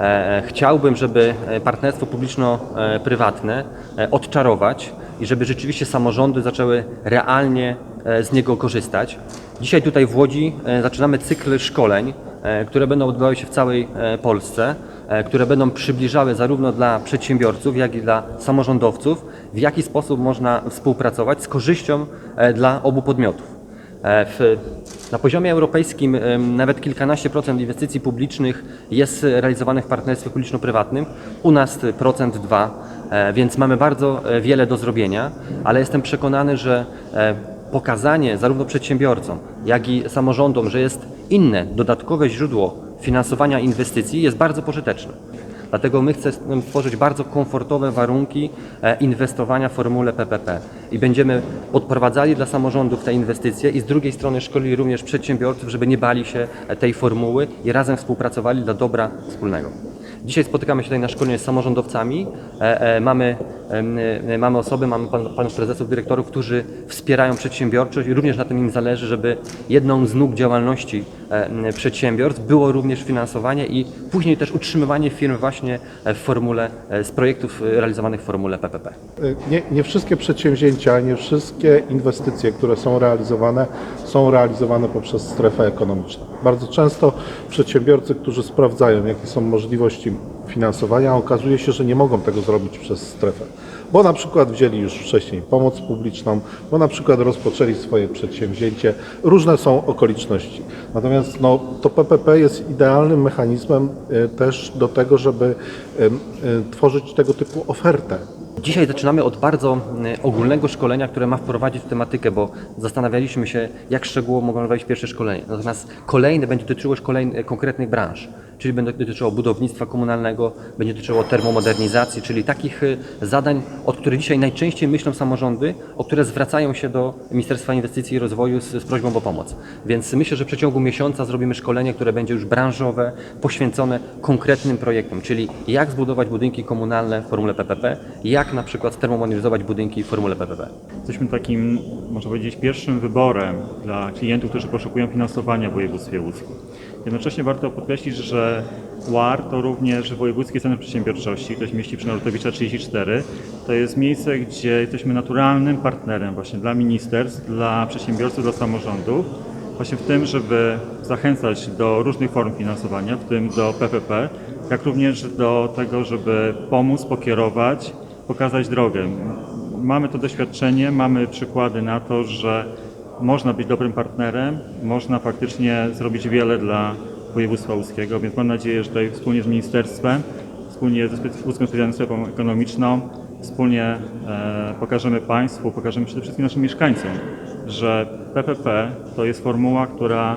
E, Chciałbym, żeby e, partnerstwo publiczno-prywatne e, odczarować i żeby rzeczywiście samorządy zaczęły realnie e, z niego korzystać. Dzisiaj tutaj w Łodzi e, zaczynamy cykl szkoleń, e, które będą odbywały się w całej e, Polsce, e, które będą przybliżały zarówno dla przedsiębiorców, jak i dla samorządowców, w jaki sposób można współpracować z korzyścią e, dla obu podmiotów. E, W, na poziomie europejskim nawet kilkanaście procent inwestycji publicznych jest realizowanych w partnerstwie publiczno-prywatnym. U nas procent dwa, e, więc mamy bardzo e, wiele do zrobienia, ale jestem przekonany, że pokazanie zarówno przedsiębiorcom, jak i samorządom, że jest inne, dodatkowe źródło finansowania inwestycji jest bardzo pożyteczne. Dlatego my chcemy stworzyć bardzo komfortowe warunki e, inwestowania w formule PPP i będziemy podprowadzali dla samorządów te inwestycje i z drugiej strony szkolili również przedsiębiorców, żeby nie bali się e, tej formuły i razem współpracowali dla dobra wspólnego. Dzisiaj spotykamy się tutaj na szkoleniu z samorządowcami. E, Mamy, mamy osoby, mamy pan, panów prezesów, dyrektorów, którzy wspierają przedsiębiorczość i również na tym im zależy, żeby jedną z nóg działalności e, przedsiębiorstw było również finansowanie i później też utrzymywanie firm właśnie e, w formule, e, z projektów e, realizowanych w formule PPP. Nie, nie wszystkie przedsięwzięcia, nie wszystkie inwestycje, które są realizowane, są realizowane poprzez strefę ekonomiczną. Bardzo często przedsiębiorcy, którzy sprawdzają, jakie są możliwości finansowania, okazuje się, że nie mogą tego zrobić przez strefę. Bo na przykład wzięli już wcześniej pomoc publiczną, bo na przykład rozpoczęli swoje przedsięwzięcie. Różne są okoliczności. Natomiast no, to PPP jest idealnym mechanizmem e, też do tego, żeby e, tworzyć tego typu ofertę. Dzisiaj zaczynamy od bardzo ogólnego szkolenia, które ma wprowadzić w tematykę, bo zastanawialiśmy się, jak szczegółowo mogą wejść pierwsze szkolenie. Natomiast kolejne będzie dotyczyło szkoleń y, konkretnych branż, czyli będzie dotyczyło budownictwa komunalnego, będzie dotyczyło termomodernizacji, czyli takich y, zadań, od których dzisiaj najczęściej myślą samorządy, o które zwracają się do Ministerstwa Inwestycji i Rozwoju z, z prośbą o pomoc. Więc myślę, że w przeciągu miesiąca zrobimy szkolenie, które będzie już branżowe, poświęcone konkretnym projektom, czyli jak zbudować budynki komunalne w formule PPP, jak na przykład termomodernizować budynki w formule PPP. Jesteśmy takim, można powiedzieć, pierwszym wyborem dla klientów, którzy poszukują finansowania w województwie łódzkim. Jednocześnie warto podkreślić, że WAR to również Wojewódzkie Centrum Przedsiębiorczości, które się mieści przy Narutowicza 34. To jest miejsce, gdzie jesteśmy naturalnym partnerem właśnie dla ministerstw, dla przedsiębiorców, dla samorządów. Właśnie w tym, żeby zachęcać do różnych form finansowania, w tym do PPP, jak również do tego, żeby pomóc, pokierować, pokazać drogę. Mamy to doświadczenie, mamy przykłady na to, że można być dobrym partnerem, można faktycznie zrobić wiele dla województwa łódzkiego, więc mam nadzieję, że tutaj wspólnie z ministerstwem, wspólnie ze Łódzką Specjalną Strefą Ekonomiczną, wspólnie e, pokażemy Państwu, pokażemy przede wszystkim naszym mieszkańcom, że PPP to jest formuła, która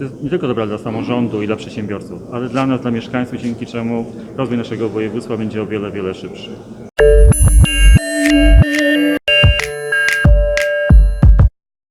jest nie tylko dobra dla samorządu i dla przedsiębiorców, ale dla nas, dla mieszkańców, dzięki czemu rozwój naszego województwa będzie o wiele, wiele szybszy. Thank you.